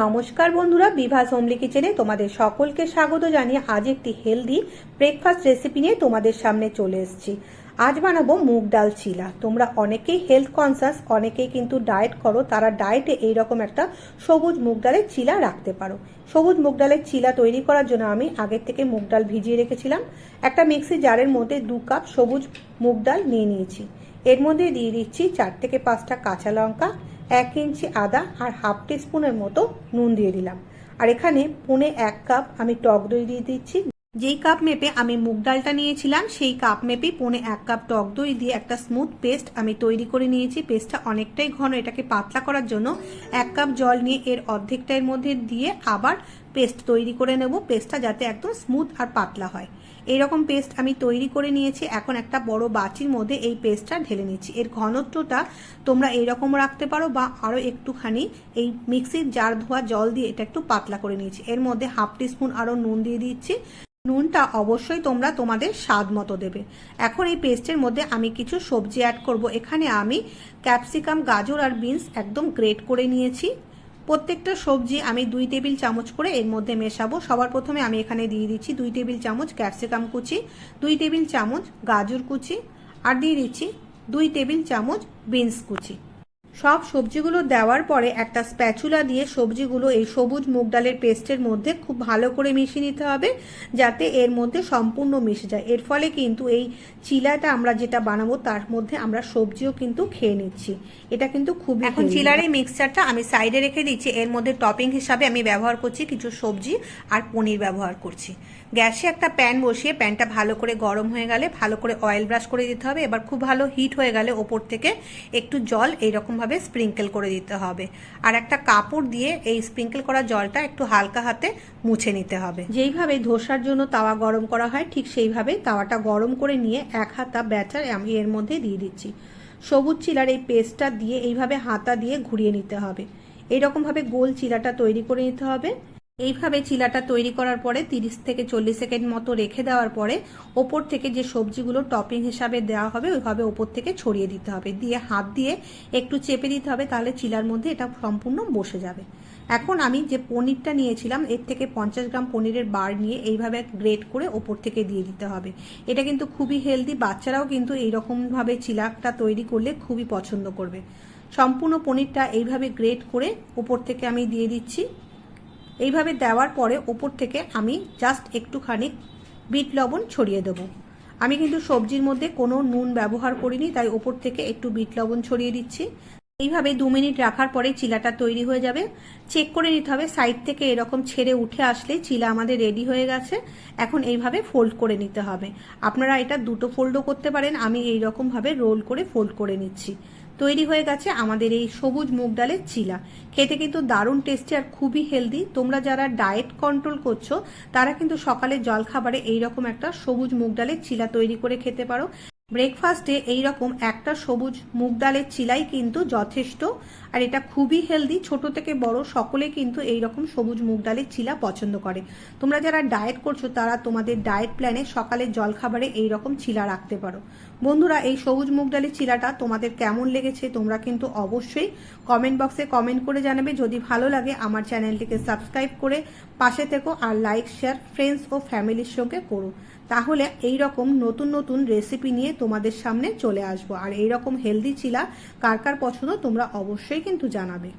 নমস্কার বন্ধুরা, বিভাস হোমলি কিচেনে তোমাদের সকলকে স্বাগত জানিয়ে আজ একটি হেলদি ব্রেকফাস্ট রেসিপি নিয়ে তোমাদের সামনে চলে এসেছি। আজ বানাবো মুগ ডাল চিলা তোমরা অনেকেই হেলথ কনসাস অনেকেই কিন্তু ডায়েট করো, তারা ডায়েটে এইরকম একটা সবুজ মুগ ডালের চিলা রাখতে পারো। সবুজ মুগ ডালের চিলা তৈরি করার জন্য আমি আগের থেকে মুগ ডাল ভিজিয়ে রেখেছিলাম। একটা মিক্সি জারের মধ্যে দু কাপ সবুজ মুগ ডাল নিয়ে নিয়েছি। এর মধ্যে দিয়ে দিচ্ছি চার থেকে পাঁচটা কাঁচা লঙ্কা এক ইঞ্চি আদা আর হাফ টিস্পুনের মতো নুন দিয়ে দিলাম। আর এখানে পুনে এক কাপ আমি টক দই দিয়ে দিচ্ছি। যেই কাপ মেপে আমি মুগ ডালটা নিয়েছিলাম, সেই কাপ মেপে পৌনে এক কাপ টক দই দিয়ে একটা স্মুথ পেস্ট আমি তৈরি করে নিয়েছি। পেস্টটা অনেকটাই ঘন, এটাকে পাতলা করার জন্য এক কাপ জল নিয়ে এর অর্ধেকটা এর মধ্যে দিয়ে আবার পেস্ট তৈরি করে নেব। পেস্টটা যাতে একদম স্মুথ আর পাতলা হয়। এইরকম পেস্ট আমি তৈরি করে নিয়েছি। এখন একটা বড় বাটির মধ্যে এই পেস্টটা ঢেলে নিচ্ছি। এর ঘনত্বটা তোমরা এইরকম রাখতে পারো বা আরও একটুখানি এই মিক্সির জার ধোয়া জল দিয়ে এটা একটু পাতলা করে নিয়েছি। এর মধ্যে হাফ টিস্পুন আরও নুন দিয়ে দিচ্ছি। নুনটা অবশ্যই তোমরা তোমাদের স্বাদ মতো দেবে। এখন এই পেস্টের মধ্যে আমি কিছু সবজি অ্যাড করব। এখানে আমি ক্যাপসিকাম গাজর আর বিনস একদম গ্রেট করে নিয়েছি। প্রত্যেকটা সবজি আমি দুই টেবিল চামচ করে এর মধ্যে মেশাবো। সবার প্রথমে আমি এখানে দিয়ে দিচ্ছি দুই টেবিল চামচ ক্যাপসিকাম কুচি, দুই টেবিল চামচ গাজর কুচি, আর দিয়ে দিচ্ছি দুই টেবিল চামচ বিনস কুচি। সব সবজিগুলো দেওয়ার পরে একটা স্প্যাচুলা দিয়ে সবজিগুলো এই সবুজ মুগ ডালের পেস্টের মধ্যে খুব ভালো করে মিশিয়ে নিতে হবে যাতে এর মধ্যে সম্পূর্ণ মিশে যায়। এর ফলে কিন্তু এই চিলাটা আমরা যেটা বানাবো তার মধ্যে আমরা সবজিও কিন্তু খেয়ে নিচ্ছি। এটা কিন্তু খুব এখন চিলার এই মিক্সচারটা আমি সাইডে রেখে দিচ্ছি। এর মধ্যে টপিং হিসাবে আমি ব্যবহার করছি কিছু সবজি আর পনির ব্যবহার করছি। গ্যাসে একটা প্যান বসিয়ে প্যানটা ভালো করে গরম হয়ে গেলে ভালো করে অয়েল ব্রাশ করে দিতে হবে। এবার খুব ভালো হিট হয়ে গেলে ওপর থেকে একটু জল এইরকমভাবে স্প্রিঙ্কেল করে দিতে হবে। আর একটা কাপড় দিয়ে এই স্প্রিঙ্কেল করা জলটা একটু হালকা হাতে মুছে নিতে হবে। যেইভাবে ধোসার জন্য তাওয়া গরম করা হয়, ঠিক সেইভাবে তাওয়াটা গরম করে নিয়ে এক হাতা ব্যাটার আমি এর মধ্যে দিয়ে দিচ্ছি। সবুজ চিলার এই পেস্টটা দিয়ে এইভাবে হাতা দিয়ে ঘুরিয়ে নিতে হবে। এইরকমভাবে গোল চিলাটা তৈরি করে নিতে হবে। এইভাবে চিলাটা তৈরি করার পরে তিরিশ থেকে চল্লিশ সেকেন্ড মতো রেখে দেওয়ার পরে ওপর থেকে যে সবজিগুলো টপিং হিসাবে দেওয়া হবে, ওইভাবে ওপর থেকে ছড়িয়ে দিতে হবে। দিয়ে হাত দিয়ে একটু চেপে দিতে হবে, তাহলে চিলার মধ্যে এটা সম্পূর্ণ বসে যাবে। এখন আমি যে পনিরটা নিয়েছিলাম, এর থেকে পঞ্চাশ গ্রাম পনিরের বার নিয়ে এইভাবে গ্রেট করে ওপর থেকে দিয়ে দিতে হবে। এটা কিন্তু খুবই হেলদি, বাচ্চারাও কিন্তু এইরকমভাবে চিলাটা তৈরি করলে খুবই পছন্দ করবে। সম্পূর্ণ পনিরটা এইভাবে গ্রেট করে ওপর থেকে আমি দিয়ে দিচ্ছি। এইভাবে দেওয়ার পরে ওপর থেকে আমি জাস্ট একটুখানি বিট লবণ ছড়িয়ে দেবো। আমি কিন্তু সবজির মধ্যে কোনো নুন ব্যবহার করিনি, তাই ওপর থেকে একটু বিট লবণ ছড়িয়ে দিচ্ছি। এইভাবে দু মিনিট রাখার পরে চিলাটা তৈরি হয়ে যাবে। চেক করে নিতে হবে, সাইড থেকে এরকম ছেড়ে উঠে আসলে চিলা আমাদের রেডি হয়ে গেছে। এখন এইভাবে ফোল্ড করে নিতে হবে। আপনারা এটা দুটো ফোল্ডও করতে পারেন, আমি এই রকমভাবে রোল করে ফোল্ড করে নিচ্ছি। তৈরি হয়ে গেছে আমাদের এই সবুজ মুগ ডালের চিলা। খেতে কিন্তু দারুণ টেস্টি আর খুবই হেলদি তোমরা যারা ডায়েট কন্ট্রোল করছ, তারা কিন্তু সকালে জলখাবারে এইরকম একটা সবুজ মুগ ডালের চিলা তৈরি করে খেতে পারো। ব্রেকফাস্টে এইরকম একটা সবুজ মুগ ডালের চিলাই কিন্তু যথেষ্ট, আর এটা খুবই হেলদি ছোট থেকে বড় সকলে কিন্তু এইরকম সবুজ মুগ ডালের চিলা পছন্দ করে। তোমরা যারা ডায়েট করছ, তারা তোমাদের ডায়েট প্ল্যানে সকালের জলখাবারে এইরকম চিলা রাখতে পারো। বন্ধুরা, এই সবুজ মুগ ডালের চিলাটা তোমাদের কেমন লেগেছে তোমরা কিন্তু অবশ্যই কমেন্ট বক্সে কমেন্ট করে জানাবে। যদি ভালো লাগে, আমার চ্যানেলটিকে সাবস্ক্রাইব করে পাশে থেকো আর লাইক শেয়ার ফ্রেন্ডস ও ফ্যামিলির সঙ্গে করো। তাহলে এই রকম নতুন নতুন রেসিপি নিয়ে তোমাদের সামনে চলে আসব। আর এইরকম হেলদি চিলা কার কার পছন্দ তোমরা অবশ্যই কিন্তু জানাবে।